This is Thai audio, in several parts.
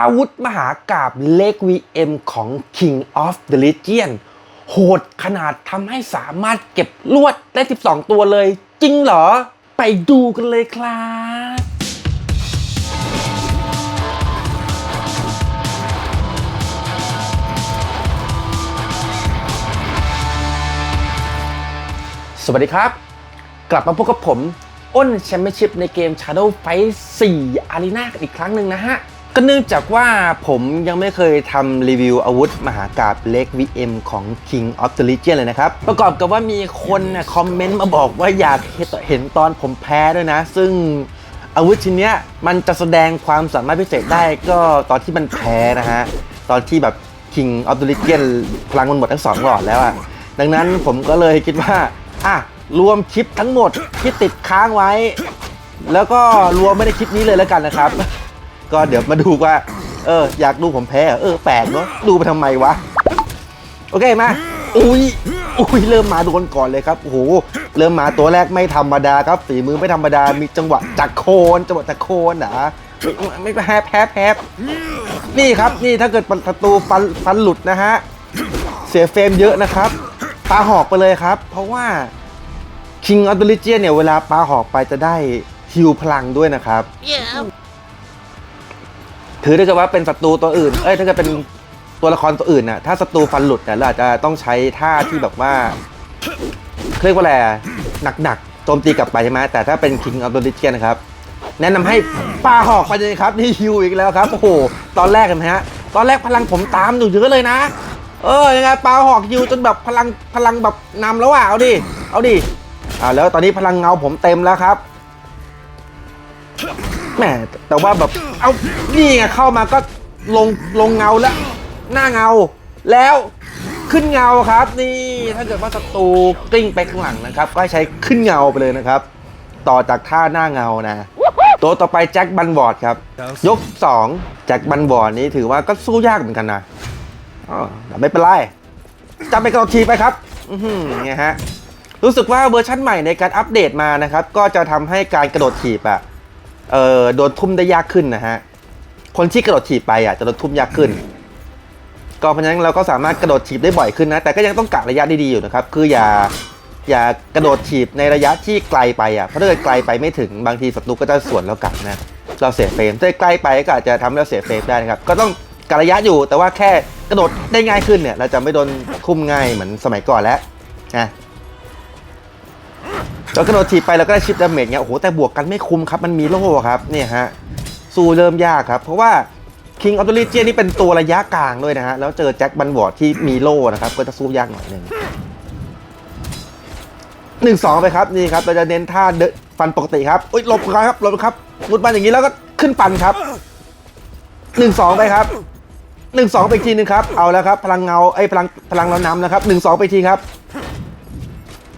อาวุธมหากาบเล็ก VM ของ King of the Legion โหดขนาดทำให้สามารถเก็บลวดได้ 12 ตัวเลย จริงเหรอ ไปดูกันเลยครับสวัสดีครับ กลับมาพบกับผม อ้นแชมเปี้ยนชิพในเกม Shadow Fight 4 Arena กันอีกครั้งหนึ่งนะฮะ ก็เนื่องจากว่าผมยังไม่เคยทำรีวิวอาวุธ มหากาบเล็ก VM ของ King of the Legion เลยนะครับ ประกอบกับว่ามีคนคอมเมนต์มาบอกว่าอยากเห็นตอนผมแพ้ด้วยนะ ซึ่งอาวุธชิ้นนี้มันจะแสดงความสามารถพิเศษได้ก็ตอนที่มันแพ้นะฮะ ตอนที่แบบ King of the Legion พลังมันหมดทั้งสองหลอดแล้วอะดังนั้นผมก็เลยคิดว่า อะ รวมคลิปทั้งหมดที่ติดค้างไว้ แล้วก็รวมไม่ได้คลิปนี้เลยแล้วกันนะครับ ก็เดี๋ยวมาดูว่า เออ อยากดูผมแพ้เหรอเออแปลกเนาะดูไปทำไมวะ โอเคมา อุ้ย อุ้ย เริ่มมาโดนก่อนเลยครับ โอ้โห เริ่มมาตัวแรกไม่ธรรมดาครับ ฝีมือไม่ธรรมดา มีจังหวะจากโคน จังหวะจากโคนนะไม่ไม่แพ้แพ้แพ้นี่ครับ นี่ถ้าเกิดศัตรูฟันฟันหลุดนะฮะ เสียเฟรมเยอะนะครับ ปาหอกไปเลยครับ เพราะว่า King of the Legion เนี่ย เวลาปาหอกไปจะได้ฮิวพลังด้วยนะครับ คือถ้าเกิดว่าเป็นศัตรูตัวอื่น เอ้ยถ้าเกิดเป็นตัวละครตัวอื่นน่ะถ้าศัตรูฟันหลุดเนี่ยเราอาจจะต้องใช้ท่าที่แบบว่าเรียกว่าอะไรหนักๆโจมตีกลับไปใช่ไหมแต่ถ้าเป็น King of the Legion นะครับ แนะนำให้ปาหอกไปเลยครับ นี่ฮิวอีกแล้วครับ โอ้โห ตอนแรกเห็นไหมฮะ ตอนแรกพลังผมตามอยู่เยอะเลยนะ เออยังไงปาหอกฮิวจนแบบพลังพลังแบบนำแล้วอะเอาดิ เอาดิอ่าแล้วตอนนี้พลังเงาผมเต็มแล้วครับ แหมแต่ว่าแบบเอานี่ไงเข้ามาก็ลงลงเงาแล้ว หน้าเงา แล้วขึ้นเงาครับ นี่ถ้าเกิดว่าศัตรูกลิ้งไปข้างหลังนะครับ ก็ให้ใช้ขึ้นเงาไปเลยนะครับ ต่อจากท่าหน้าเงานะ ตัวต่อไปแจ็คบันบอร์ดครับ ยก 2 แจ็คบันบอร์ดนี้ถือว่าก็สู้ยากเหมือนกันนะอ๋อแต่ไม่เป็นไรจับไปกระโดดทีไปครับ อือหือไงฮะรู้สึกว่าเวอร์ชันใหม่ในการอัปเดตมานะครับ ก็จะทำให้การกระโดดถีบอะ เออโดนทุ่มได้ยากขึ้นนะฮะ คนที่กระโดดถีบไปอะจะโดนทุ่มยากขึ้น ก็เพราะฉะนั้นเราก็สามารถกระโดดถีบได้บ่อยขึ้นนะ แต่ก็ยังต้องกะระยะดีๆอยู่นะครับ คืออย่าอย่ากระโดดถีบในระยะที่ไกลไปอะ เพราะถ้าเกิดไกลไปไม่ถึงบางทีศัตรูก็จะสวนเรากลับนะ เราเสียเฟรมถ้าใกล้ไปก็อาจจะทำให้เราเสียเฟรมได้นะครับ ก็ต้องกะระยะอยู่แต่ว่าแค่กระโดดได้ง่ายขึ้นเนี่ย เราจะไม่โดนทุ่มง่ายเหมือนสมัยก่อนแล้วนะ เรากระโดดถีบไปเราก็ได้ชิปดาเมจเงี้ยโอ้โหแต่บวกกันไม่คุ้มครับมันมีโล่ครับเนี่ยฮะสู้เริ่มยากครับ เพราะว่า King of the Legion นี่เป็นตัวระยะกลางด้วยนะฮะ แล้วเจอแจ็คบันวอร์ดที่มีโล่นะครับ ก็จะสู้ยากหน่อยหนึ่งหนึ่งสองไปครับ นี่ครับ เราจะเน้นท่าเดนฟันปกติครับ อุ้ยหลบครับหลบครับมุดมาอย่างนี้แล้วก็ขึ้นปันครับหนึ่งสองไปครับหนึ่งสองไปทีหนึงครับ เอาแล้วครับ พลังเงาไอ้พลังพลังเรานำนะครับหนึ่งสองไปทีครับ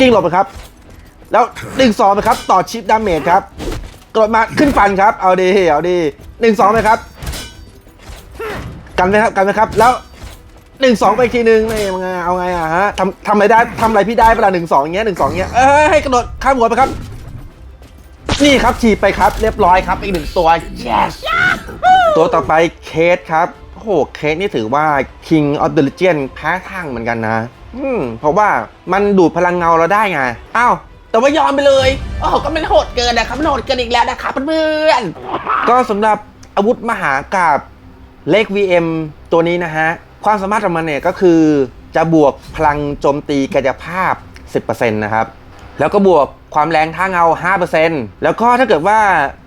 กิ้งหลบไปครับ แล้วหนึ่งสองไปครับต่อชิปดาเมจครับกดมาขึ้นฟันครับ เอาดีเอาดีหนึ่งสองไปครับ กันไหมครับกันไหมครับ แล้วหนึ่งสองไปอีกทีหนึ่งนี่ยังไงเอาไงอะฮะทำทำอะไรได้ทำอะไรพี่ได้เวลาหนึ่งสองเงี้ยหนึ่งสองเงี้ยเอ้ยให้กระโดดข้ามหัวไปครับ นี่ครับฉีไปครับ เรียบร้อยครับอีกหนึ่งตัว yes ตัวต่อไปเคสครับโอ้โหเคสนี่ถือว่า King of the Legion แพ้ทางเหมือนกันนะ อืมเพราะว่ามันดูดพลังเงาเราได้ไงอ้าว แต่ว่ายอมไปเลยโอ้โหก็มันโหดเกินนะครับมันโหดเกินอีกแล้วนะครับเพื่อนก็สำหรับอาวุธมหากาบเลข VM ตัวนี้นะฮะ ความสามารถของมันเนี่ยก็คือจะบวกพลังโจมตีกายภาพ 10%นะครับ แล้วก็บวกความแรงท่าเงา 5%แล้วก็ถ้าเกิดว่า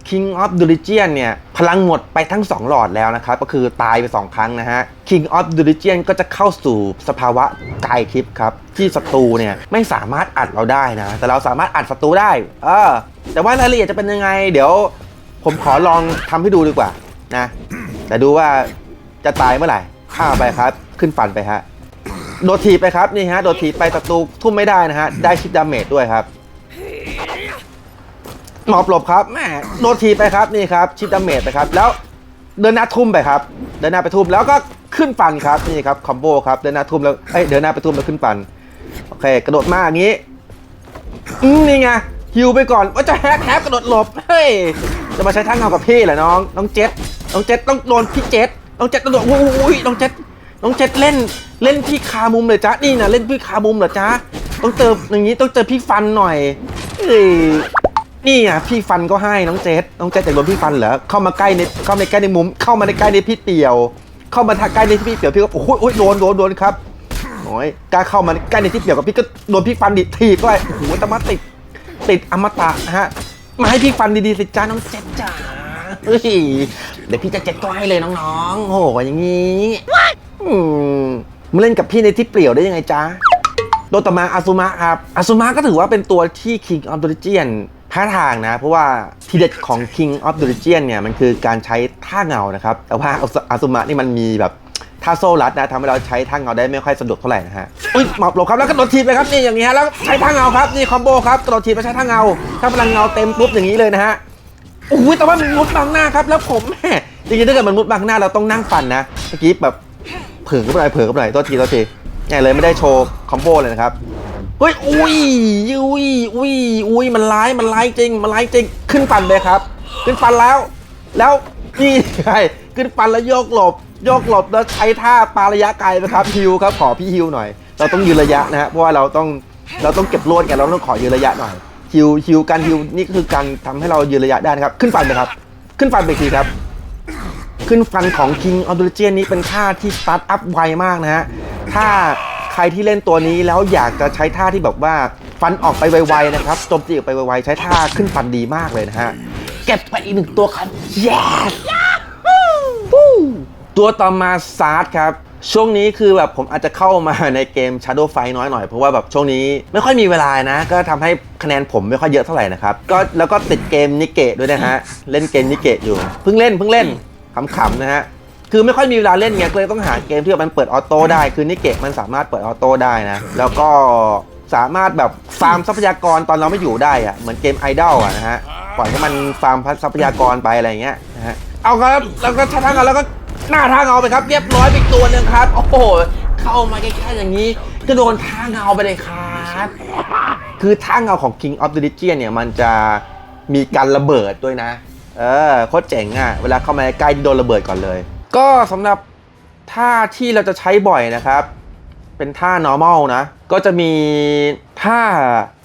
King of the Legion เนี่ย พลังหมดไปทั้ง 2 หลอดแล้วนะครับ ก็คือตายไป 2 ครั้งนะฮะ King of the Legion ก็จะเข้าสู่สภาวะกายทิพย์ครับ ที่ศัตรูเนี่ยไม่สามารถอัดเราได้นะ แต่เราสามารถอัดศัตรูได้ เออ แต่ว่ารายละเอียดจะเป็นยังไง เดี๋ยว ผมขอลองทำให้ดูดีกว่านะ แต่ดูว่าจะตายเมื่อไหร่ข้าไปครับ ขึ้นฟันไปฮะ โดดถีบไปครับนี่ฮะโดดถีบไปศัตรูทุ่มไม่ได้นะฮะได้ชิปดาเมจด้วยครับหมอบหลบครับแม่โดดถีบไปครับนี่ครับชิปดาเมจไปครับ แล้วเดินหน้าทุ่มไปครับ เดินหน้าไปทุ่มแล้วก็ขึ้นฟันครับนี่ครับคอมโบครับเดินหน้าทุ่มแล้วเอ้ยเดินหน้าไปทุ่มแล้วขึ้นฟันโอเค กระโดดมาอย่างนี้อืมนี่ไงฮิวไปก่อนว่าจะแฮกแฮกกระโดดหลบเฮ้ยจะมาใช้ท่าเงากับพี่เหรอน้องน้องเจ็ดน้องเจ็ดต้องโดนพี่เจ็ดน้องเจ็ดกระโดดโอ้ยน้องเจ็ด น้องเจ็ดเล่นเล่นพี่คามุมเลยจ้านี่นะเล่นพี่คามุมเหรอจ้าต้องเจออย่างนี้ต้องเจอพี่ฟันหน่อยเอ้ยนี่อะพี่ฟันก็ให้น้องเจ็ดน้องเจ็ดจากโดนพี่ฟันเหรอเข้ามาใกล้ในเข้ามาใกล้ในมุม เข้ามาในใกล้ในพี่เปี่ยว เข้ามาทางใกล้ในพี่เปี่ยวพี่ก็โอ้โหโอ้ยโดนโดนโดนครับโอ้ยกล้าเข้ามาใกล้ในที่เปี่ยวกับพี่ก็โดนพี่ฟันดิทีบก็ไปโอ้โหแตมาติดติดอมตะนะฮะมาให้พี่ฟันดีๆสิจ้าน้องเจ็ดจ๋าเฮ้ยเดี๋ยวพี่จะเจ็ดก็ให้เลยน้องๆโอ้โหอย่างนี้ มมาเล่นกับพี่ในที่เปลี่ยวได้ยังไงจ๊ะโดตมาอาซุมะครับอาซุมะก็ถือว่าเป็นตัวที่ King of the Legion แพ้ทางนะ เพราะว่าทีเด็ดของ King of the Legion เนี่ย มันคือการใช้ท่าเงานะครับ แต่ว่าอาซุมะนี่มันมีแบบท่าโซ่รัดนะทำให้เราใช้ท่าเงาได้ไม่ค่อยสะดวกเท่าไหร่นะฮะอุ้ยหมอบหลบครับแล้วก็โดดทีบไปครับนี่อย่างนี้ฮะแล้วใช้ท่าเงาครับนี่คอมโบครับกระโดดทีบไปใช้ท่าเงา ถ้าพลังเงาเต็มปุ๊บอย่างนี้เลยนะฮะโอ้ยแต่ว่ามันมุดบังหน้าครับแล้วผมแม่จริงๆถ้าเกิดมันมุดบังหน้าเราต้องนั่งปั่นนะเมื่อกี้แบบ ผลอกับอะไรเผลอกับอะไรตัวทีตัวทีเนี่ยเลยไม่ได้โชว์คอมโบเลยนะครับเฮ้ยอุ้ยอุ้ยอุ้ยอุ้ยมันร้ายมันร้ายจริงมันร้ายจริงขึ้นฟันเลยครับ ขึ้นฟันแล้ว แล้วนี่ไงขึ้นฟันแล้วโยกหลบโยกหลบแล้วใช้ท่าปาระยะไกลนะครับฮิวครับขอพี่ฮิวหน่อย เราต้องยืนระยะนะฮะเพราะว่าเราต้องเราต้องเก็บโลดกันเราต้องขอยืนระยะหน่อยฮิวฮิวการฮิวนี่ก็คือการทำให้เรายืนระยะได้นะครับ ขึ้นฟันเลยครับ ขึ้นฟันไปทีครับ ขึ้นฟันของ King of the Legion นี้เป็นท่าที่สตาร์ทอัพไวมากนะฮะ ถ้าใครที่เล่นตัวนี้แล้วอยากจะใช้ท่าที่แบบว่าฟันออกไปไวๆนะครับโจมตีออกไปไวๆ ใช้ท่าขึ้นฟันดีมากเลยนะฮะ เก็บไปอีกหนึ่งตัวครับ yes ตัวต่อมาซาร์ดครับช่วงนี้คือแบบผมอาจจะเข้ามาในเกม Shadow Fight น้อยหน่อยเพราะว่าแบบช่วงนี้ไม่ค่อยมีเวลานะ ก็ทำให้คะแนนผมไม่ค่อยเยอะเท่าไหร่นะครับก็แล้วก็ติดเกมนิเกะด้วยนะฮะ เล่นเกมนิเกะอยู่ เพิ่งเล่นเพิ่งเล่น ขำๆนะฮะคือไม่ค่อยมีเวลาเล่นไงก็เลยต้องหาเกมที่มันเปิดออโต้ได้ คือนิเกะมันสามารถเปิดออโต้ได้นะ แล้วก็สามารถแบบฟาร์มทรัพยากรตอนเราไม่อยู่ได้อะเหมือนเกมไอดอลอะนะฮะปล่อยให้มันฟาร์มทรัพยากรไปอะไรเงี้ยนะฮะเอาครับแล้วก็ทางเอาแล้วก็หน้าทางเอาไปครับ เรียบร้อยไปอีกตัวหนึงครับโอ้โหเข้ามาใกล้ๆอย่างนี้ก็โดนทางเอาไปเลยครับ คือท่าเงาของ King of the Legion เนี่ยมันจะมีการระเบิดด้วยนะ เออโคตรเจ๋งอะ่ะ เวลาเข้ามาใกล้โดนระเบิดก่อนเลย ก็สำหรับท่าที่เราจะใช้บ่อยนะครับ เป็นท่า normal นะ ก็จะมีท่า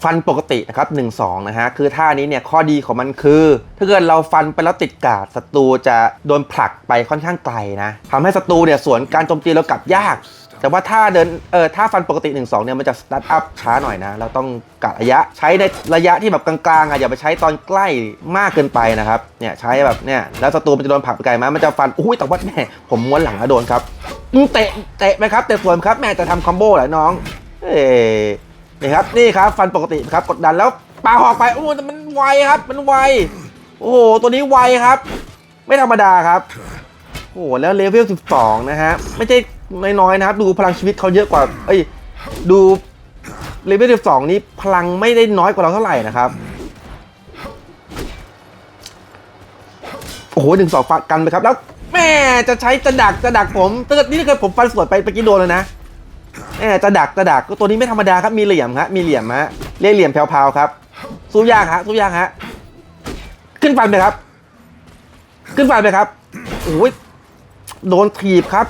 ฟันปกตินะครับ 1 2 นะฮะ คือท่านี้เนี่ยข้อดีของมันคือ ถ้าเกิดเราฟันไปแล้วติดกาดศัตรูจะโดนผลักไปค่อนข้างไกลนะทำให้ศัตรูเนี่ยสวนการโจมตีเรากลับยาก แต่ว่าถ้าเดินเออถ้าฟันปกติ 1 2 เนี่ยมันจะสตาร์ทอัพช้าหน่อยนะ เราต้องกะระยะใช้ในระยะที่แบบกลางๆอะอย่าไปใช้ตอนใกล้มากเกินไปนะครับเนี่ยใช้แบบเนี่ยแล้วศัตรูมันจะโดนผักไปไกลไหมมันจะฟันอุ้ยแต่ว่าแม่ผมม้วนหลังแล้วโดนครับเตะเตะไปครับเตะสวนครับแม่จะทำคอมโบเหรอน้องเอ้นี่ครับนี่ครับฟันปกติครับกดดันแล้วปาหอกไปโอ้แต่มันไวครับ มันไวโอ้โหตัวนี้ไวครับ ไม่ธรรมดาครับโอ้โหแล้วเลเวล12 นะฮะไม่ใช่ น้อยๆนะครับดูพลังชีวิตเขาเยอะกว่าเอ้ยดูเลเวล12นี้พลังไม่ได้น้อยกว่าเราเท่าไหร่นะครับโอ้โหหนึ่งสองฟันกันไปครับแล้วแม่จะใช้จะดักจะดักผมถ้าเกิดนี่ถ้าเกิดผมฟันสวนไปเมื่อกี้โดนเลยนะแม่จะดักจะดักก็ตัวนี้ไม่ธรรมดาครับมีเหลี่ยมฮะมีเหลี่ยมฮะเรียกเหลี่ยมแผ่วๆครับสู้ยากฮะสู้ยากฮะขึ้นฟันไปครับ ขึ้นฟันไปครับโอ้ยโดนถีบครับ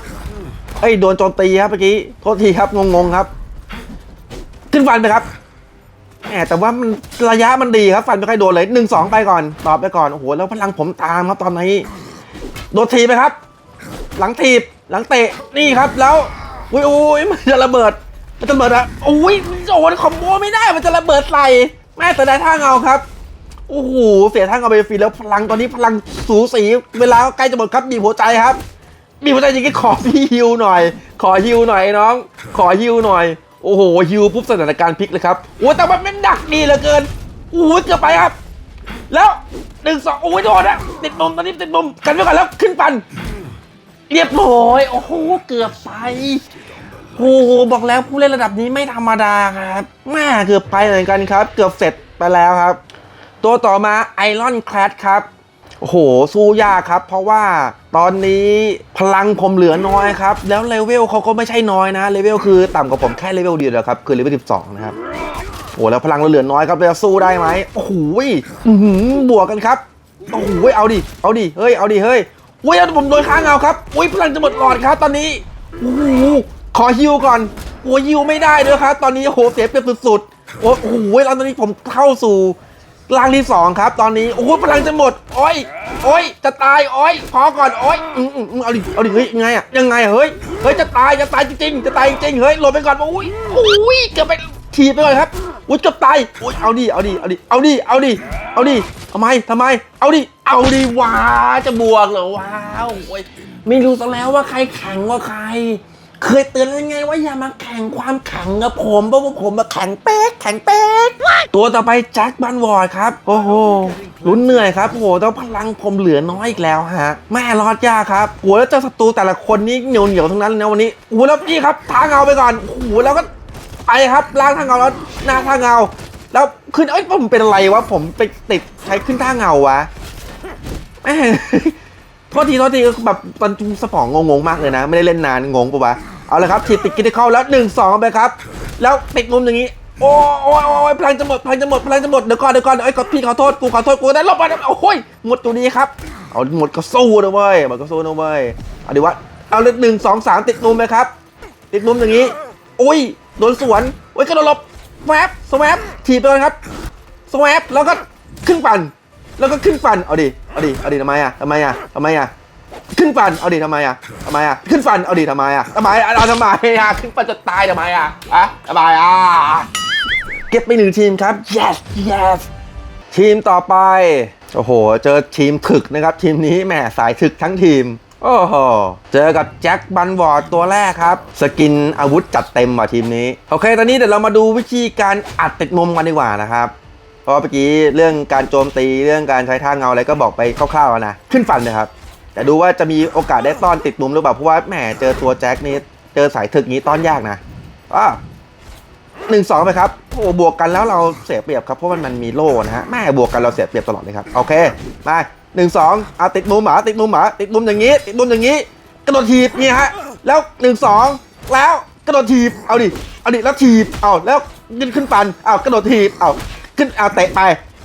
เอ้ยโดนโจมตีครับเมื่อกี้โทษทีครับงงๆครับ ขึ้นฟันไปครับแหมแต่ว่ามันระยะมันดีครับ ฟันไม่ค่อยโดนเลยหนึ่งสองไปก่อน ตอบไปก่อนโอ้โหแล้วพลังผมตามครับตอนนี้โดนถีไปครับ หลังถีบหลังเตะนี่ครับ แล้วอุ้ยอุ้ยมันจะระเบิดมันจะระเบิดอะอุ้ยโอ้ยคอมโบไม่ได้มันจะระเบิดใส่แม่แต่ได้ท่าเงาครับโอ้โหเสียท่าเงาไปฟรีแล้วพลังตอนนี้พลังสูสีเวลาใกล้จะหมดครับบีบหัวใจครับ บีบหัวใจจริงๆขอพี่ฮิวหน่อย ขอฮิวหน่อยน้อง ขอฮิวหน่อย โอ้โหฮิวปุ๊บสถานการณ์พลิกเลยครับโอ้แต่มันเป็นดักดีเหลือเกินโอ้ยเกือบไปครับ แล้วหนึ่งสองโอ้ยโดนอะติดมุมตอนนี้ติดมุมกันไว้ก่อนแล้วขึ้นปันเรียบร้อยโอ้โหเกือบไปโอ้โหบอกแล้วผู้เล่นระดับนี้ไม่ธรรมดาครับแม่เกือบไปเหมือนกันครับ เกือบเสร็จไปแล้วครับ ตัวต่อมาไอรอนแคลดครับ โอ้โห สู้ยากครับ เพราะว่าตอนนี้พลังผมเหลือน้อยครับ แล้วเลเวลเขาก็ไม่ใช่น้อยนะเลเวลคือต่ำกว่าผมแค่เลเวลเดียวครับ คือเลเวล12 นะครับโอ้โหแล้วพลังเราเหลือน้อยครับเราจะสู้ได้ไหมโอ้โหอื้อหือบวกกันครับโอ้โหเอาดิเอาดิเฮ้ยเอาดิเฮ้ยอุ้ยผมโดนค้างเงาครับอุ้ยพลังจะหมดหลอดครับ ตอนนี้โอ้โหขอฮิวก่อนโอ้ยฮิวไม่ได้ด้วยครับ ตอนนี้โอ้โหเสียเปรียบสุดๆโอ้โหแล้วตอนนี้ผมเข้าสู่ ร่างที่สองครับ ตอนนี้โอ้โหพลังจะหมดโอ้ยโอ้ยจะตายโอ้ยพอก่อนโอ้ยอืมอืมอืมเอาดิเอาดิเฮ้ยยังไงอะยังไงอะเฮ้ยเฮ้ยจะตายจะตายจริงๆจะตายจริงเฮ้ยหลบไปก่อนอุ้ยอุ้ยเกือบไปถีบไปก่อนครับอุ้ยเกือบตายอุ้ยเอาดิเอาดิเอาดิเอาดิเอาดิเอาดิทำไมทำไม เอาดิเอาดิว้าจะบวกเหรอว้าวโอ้ยไม่รู้ซะแล้วว่าใครแข็งกว่าใคร เคยเตือนแล้วไงว่าอย่ามาแข่งความแข็งกับผมเพราะว่าผมมาแข็งเป๊กแข็งเป๊กตัวต่อไปแจ็คบันวอร์ดครับ โอ้โหลุ้นเหนื่อยครับโอ้โหแต่พลังผมเหลือน้อยอีกแล้วฮะแม่รอดยากครับโอ้โหแล้วเจ้าศัตรูแต่ละคนนี่เหนียวเหนียวทั้งนั้นเลยนะวันนี้โอ้โหแล้วนี่ครับทางเงาไปก่อนโอ้โหแล้วก็ไปครับล้างทางเงาแล้วหน้าทางเงา แล้วขึ้นเอ้ยผมเป็นอะไรวะผมไปติดใครขึ้นท่าเงาวะแม่ ทษทีโทษทีแบบตอนสปองงงๆมากเลยนะ ไม่ได้เล่นนานงงปะวะเอาเลยครับทีดติดกิติเข้าแล้วหนึ่งสองไปครับ แล้วติดมุมอย่างนี้โอ้ยโอ้ยโอ้ยพลังจะหมดพลังจะหมดพลังจะหมดเดี๋ยวก่อนเดี๋ยวก่อนเอ้ยขอพี่ขอโทษกูขอโทษกูได้ลบมาโอ้ยหมดตัวนี้ครับเอาหมดก็สู้นะเว้ยหมดก็สู้นะเว้ยเอาดีวะเอาเลยหนึ่งสองสามติดมุมไปครับ ติดมุมอย่างนี้โอ้ยโดนสวนโอ้ยกระโดดหลบแวบสวบถีบไปเลยครับสวบแล้วก็ขึ้นปั่น แล้วก็ขึ้นปั่นเอาดิ เอาดิ เอาดิทำไมอะทำไมอะทำไมอะ ขึ้นปั่นเอาดิทำไมอะทำไมอะ ขึ้นปั่นเอาดิทำไมอะทำไมอะเอาทำไมอะ ขึ้นปั่นจะตายทำไมอะอะทำไมอะ เก็บไปหนึ่งทีมครับ yes yes ทีมต่อไป โอ้โห เจอทีมถึกนะครับ ทีมนี้แหมสายถึกทั้งทีม โอ้โห เจอกับแจ็คบันวอร์ดตัวแรกครับ สกินอาวุธจัดเต็มว่ะทีมนี้ โอเค ตอนนี้เดี๋ยวเรามาดูวิธีการอัดติดมุมกันดีกว่านะครับ เพราะเมื่อกี้เรื่องการโจมตีเรื่องการใช้ท่าเงาอะไรก็บอกไปคร่าวๆแล้วนะขึ้นฟันเลยครับ แต่ดูว่าจะมีโอกาสได้ต้อนติดมุมหรือเปล่าเพราะว่าแหมเจอตัวแจ็คนี่เจอสายถึกนี้ต้อนยากนะอ้าหนึ่งสองไปครับโอ้บวกกันแล้วเราเสียเปรียบครับเพราะมันมันมีโล่นะฮะแม่บวกกันเราเสียเปรียบตลอดเลยครับโอเคมาหนึ่งสองเอาติดมุมหมาติดมุมหมาติดมุมอย่างนี้ ติดมุมอย่างนี้กระโดดถีบนี่ฮะแล้วหนึ่งสองแล้วกระโดดถีบเอาดิเอาดิแล้วถีบเอาแล้วขึ้นขึ้นปันเอากระโดดถีบเอา ขึ้นเอาเตะไป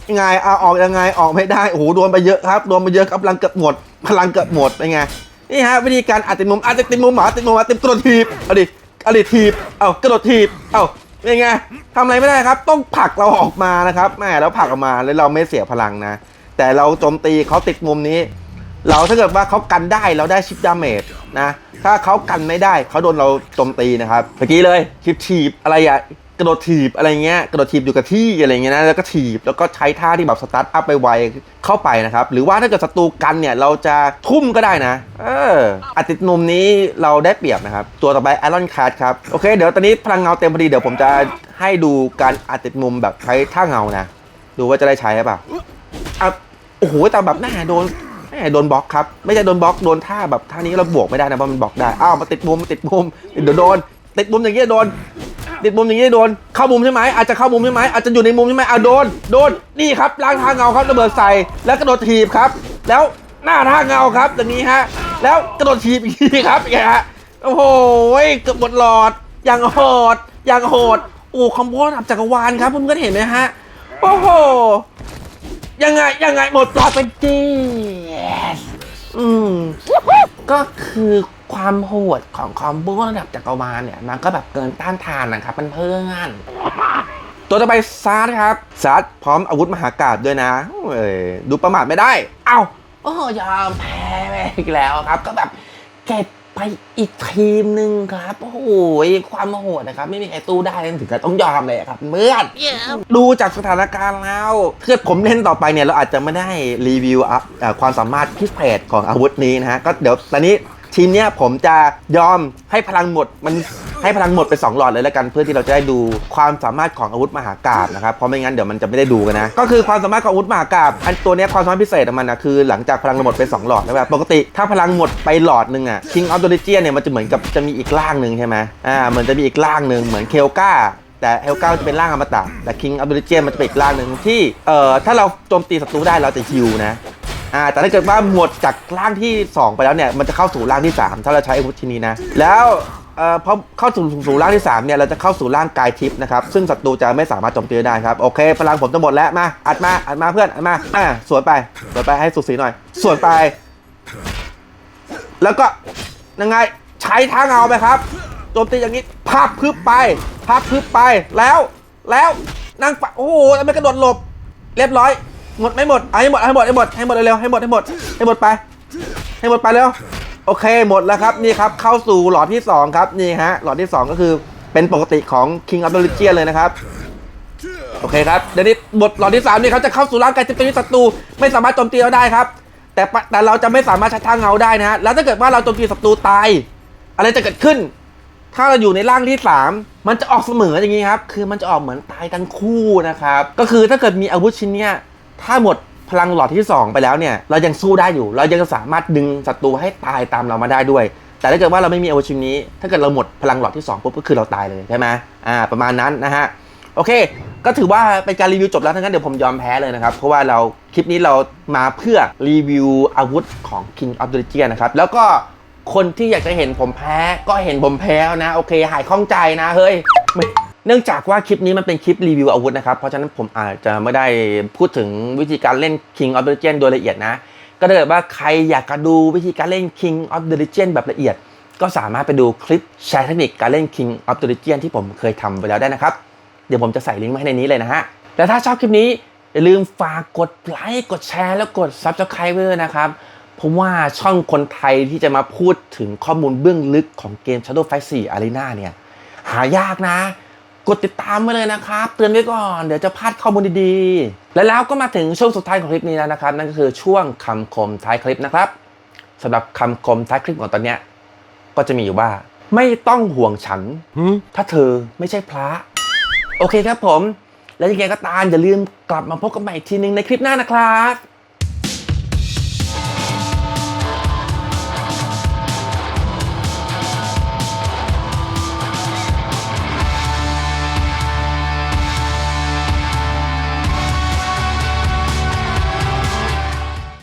ยังไงเอาออกยังไงออกไม่ได้โอ้โหโดนไปเยอะครับโดนไปเยอะครับพลังเกือบหมดพลังเกือบหมดเป็นไงนี่ฮะวิธีการอัดติดมุมอัดติดมุมหมาติดมุมหมาติดกระโดดถีบเอาดิเอาดิถีบเอากระโดดถีบเอาเป็นไงทำอะไรไม่ได้ครับ ต้องผลักเราออกมานะครับแม่แล้วผลักออกมาแล้วเราไม่เสียพลังนะ แต่เราโจมตีเขาติดมุมนี้ เราถ้าเกิดว่าเขากันได้เราได้ชิปดาเมจนะถ้าเขากันไม่ได้เขาโดนเราโจมตีนะครับเมื่อกี้เลยชิปถีบอะไรอะกระโดดถีบอะไรเงี้ยกระโดดถีบอยู่กับที่อะไรเงี้ยนะแล้วก็ถีบแล้วก็ใช้ท่าที่แบบสตาร์ทอัพไปไวเข้าไปนะครับ หรือว่าถ้าเกิดศัตรูกันเนี่ยเราจะทุ่มก็ได้นะ เอออัติดมุมนี้เราได้เปรียบนะครับ ตัวต่อไปไอรอนคาร์ดครับ โอเค เดี๋ยวตอนนี้พลังเงาเต็มพอดีเดี๋ยวผมจะให้ดูการอัดติดมุมแบบใช้ท่าเงานะดูว่าจะได้ใช้หรือเปล่าอะโอ้โหแต่แบบแน่โดนแน่โดนบล็อกครับ ไม่ใช่โดนบล็อกโดนท่าแบบท่านี้เราบวกไม่ได้นะเพราะมันบล็อกได้อ้าวมาติดมุมมาติดมุมเดี๋ยวโดนติดมุมอย่างนี้ยโดน ติดมุมอย่างนี้โดน เข้ามุมใช่ไหมอาจจะเข้ามุมใช่ไหมอาจจะอยู่ในมุมใช่ไหมอะโดน โดน นี่ครับล้างทางเงาครับระเบิดใส่ แล้วกระโดดถีบครับ แล้วหน้าทางเงาครับอย่างนี้ฮะ แล้วกระโดดถีบอีกทีครับอย่างนี้ฮะ โอ้โหเกือบหมดหลอด อย่างโหด อย่างโหด โอ้คอมโบระดับจักรวาลครับเพื่อนๆเห็นไหมฮะ โอ้โห ยังไง ยังไงหมดปลอดเป็นจีอืมก็คือ ความโหดของคอมโบระดับจักรวาลเนี่ยมันก็แบบเกินต้านทานนะครับเพื่อนๆตัวต่อไปซาร์ดครับซาร์ดพร้อมอาวุธมหากาบด้วยนะเอ้ยดูประมาทไม่ได้ เอ้าโอ้ยอมแพ้ไปอีกแล้วครับ ก็แบบเก็บไปอีกทีมหนึ่งครับโอ้โหความโหดนะครับ ไม่มีใครสู้ได้ถึงกับต้องยอมเลยครับเมื่อนดูจากสถานการณ์แล้วถ้าเกิดผมเล่นต่อไปเนี่ย เราอาจจะไม่ได้รีวิวอะเอ่อความสามารถพิเศษของอาวุธนี้นะฮะก็เดี๋ยวตอนนี้ ทีมเนี้ยผมจะยอมให้พลังหมดมันให้พลังหมดไป 2 หลอดเลยแล้วกัน เพื่อที่เราจะได้ดูความสามารถของอาวุธมหากาบนะครับเพราะไม่งั้นเดี๋ยวมันจะไม่ได้ดูกันนะ ก็คือความสามารถของอาวุธมหากาบอันตัวเนี้ยความสามารถพิเศษของมันนะคือหลังจากพลังหมดไป 2 หลอดแล้วแบบปกติถ้าพลังหมดไปหลอดหนึ่งอะ King of the Legion เนี่ยมันจะเหมือนกับจะมีอีกร่างหนึ่งใช่ไหมอ่าเหมือนจะมีอีกร่างหนึ่งเหมือนเคลกาแต่เฮลก้าจะเป็นร่างอมตะแต่คิงอัลเดริเจียมันจะเป็นอีกร่างหนึ่งที่เอ่อถ้าเราโจมตีศัตรูได้เราจะฮิวนะ อ่าแต่ถ้าเกิดว่าหมดจากร่างที่ 2 ไปแล้วเนี่ยมันจะเข้าสู่ร่างที่ 3 ถ้าเราใช้อาวุธชิ้นนี้นะ แล้วเอ่อพอเข้าสู่สู่ร่างที่3เนี่ยเราจะเข้าสู่ร่างกายทิพย์นะครับซึ่งศัตรูจะไม่สามารถโจมตีได้ครับโอเคพลังผมจะหมดแล้วมาอัดมาอัดมาเพื่อนอัดมาอ่าสวนไปสวนไปให้สุดสีหน่อยสวนไป แล้วก็ยังไงใช้ทางเอาไปครับโจมตีอย่างนี้ภาพพึบไปภาพพึบไปแล้วแล้วนั่งโอ้โหแล้วมันกระโดดหลบ เรียบร้อย หมดไม่หมดเอาให้หมดให้หมดให้หมดให้หมดเร็วๆให้หมดให้หมดให้หมดไป ให้หมดไปเร็วโอเคหมดแล้วครับนี่ครับเข้าสู่หลอดที่สองครับนี่ฮะหลอดที่สองก็คือเป็นปกติของ King of the Legion เลยนะครับโอเคครับเดี๋ยวนี้บทหลอดที่3นี่เขาจะเข้าสู่ร่างกายจะเป็นศัตรูไม่สามารถโจมตีเราได้ครับ แต่แต่เราจะไม่สามารถใช้ทางเงาได้นะฮะแล้วถ้าเกิดว่าเราโจมตีศัตรูตาย อะไรจะเกิดขึ้น ถ้าเราอยู่ในร่างที่ 3 มันจะออกเสมออย่างนี้ครับคือมันจะออกเหมือนตายทั้งคู่นะครับก็คือถ้าเกิดมีอาวุธชิ้นเนี้ย ถ้าหมดพลังหลอดที่ 2 ไปแล้วเนี่ย เรายังสู้ได้อยู่ เรายังสามารถดึงศัตรูให้ตายตามเรามาได้ด้วย แต่ถ้าเกิดว่าเราไม่มีอาวุธชิ้นนี้ ถ้าเกิดเราหมดพลังหลอดที่2ปุ๊บก็คือเราตายเลยใช่ไหมอ่า ประมาณนั้นนะฮะ โอเค ก็ถือว่าเป็นการรีวิวจบแล้วทั้งนั้นเดี๋ยวผมยอมแพ้เลยนะครับ เพราะว่าเราคลิปนี้เรามาเพื่อรีวิวอาวุธของ King of the Legion นะครับ แล้วก็คนที่อยากจะเห็นผมแพ้ก็เห็นผมแพ้นะ โอเค หายข้องใจนะ เฮ้ย เนื่องจากว่าคลิปนี้มันเป็นคลิปรีวิวอาวุธนะครับ เพราะฉะนั้นผมอาจจะไม่ได้พูดถึงวิธีการเล่น King of the Legion โดยละเอียดนะ ก็ถ้าเกิดว่าใครอยากจะดูวิธีการเล่น King of the Legion แบบละเอียด ก็สามารถไปดูคลิปแชร์เทคนิคการเล่น King of the Legion ที่ผมเคยทำไปแล้วได้นะครับ เดี๋ยวผมจะใส่ลิงก์ไว้ให้ในนี้เลยนะฮะ และถ้าชอบคลิปนี้อย่าลืมฝากกดไลค์กดแชร์แล้วกด Subscribe ไว้ด้วยนะครับเพราะว่าช่องคนไทยที่จะมาพูดถึงข้อมูลเบื้องลึกของเกม Shadow Fight 4 Arena เนี่ยหายากนะ กดติดตามไว้เลยนะครับ เตือนไว้ก่อนเดี๋ยวจะพลาดข้อมูลดีๆ และแล้วก็มาถึงช่วงสุดท้ายของคลิปนี้แล้วนะครับ นั่นก็คือช่วงคำคมท้ายคลิปนะครับสำหรับคำคมท้ายคลิปของตอนเนี้ยก็จะมีอยู่ว่า ไม่ต้องห่วงฉันถ้าเธอไม่ใช่พระ โอเคครับผม แล้วยังไงก็ตามอย่าลืมกลับมาพบกันใหม่อีกทีหนึงในคลิปหน้านะครับ